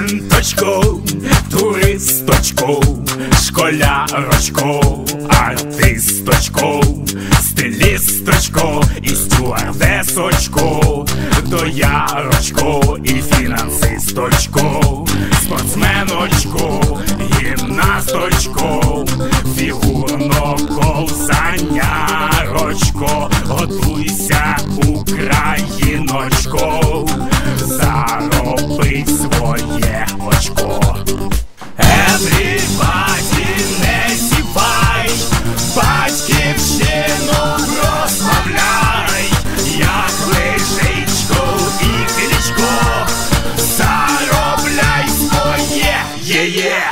студенточку, туристочку, школярочку, артисточку, стилісточку і стюардесочку, доярочку і фінансисточку, спортсменочку, гімнасточку, фігурно ковзанярочко, готуйся, Сашко. Everybody не сівай, батьківщину прославляй, як лишичко і клічко, заробляй своє є-є.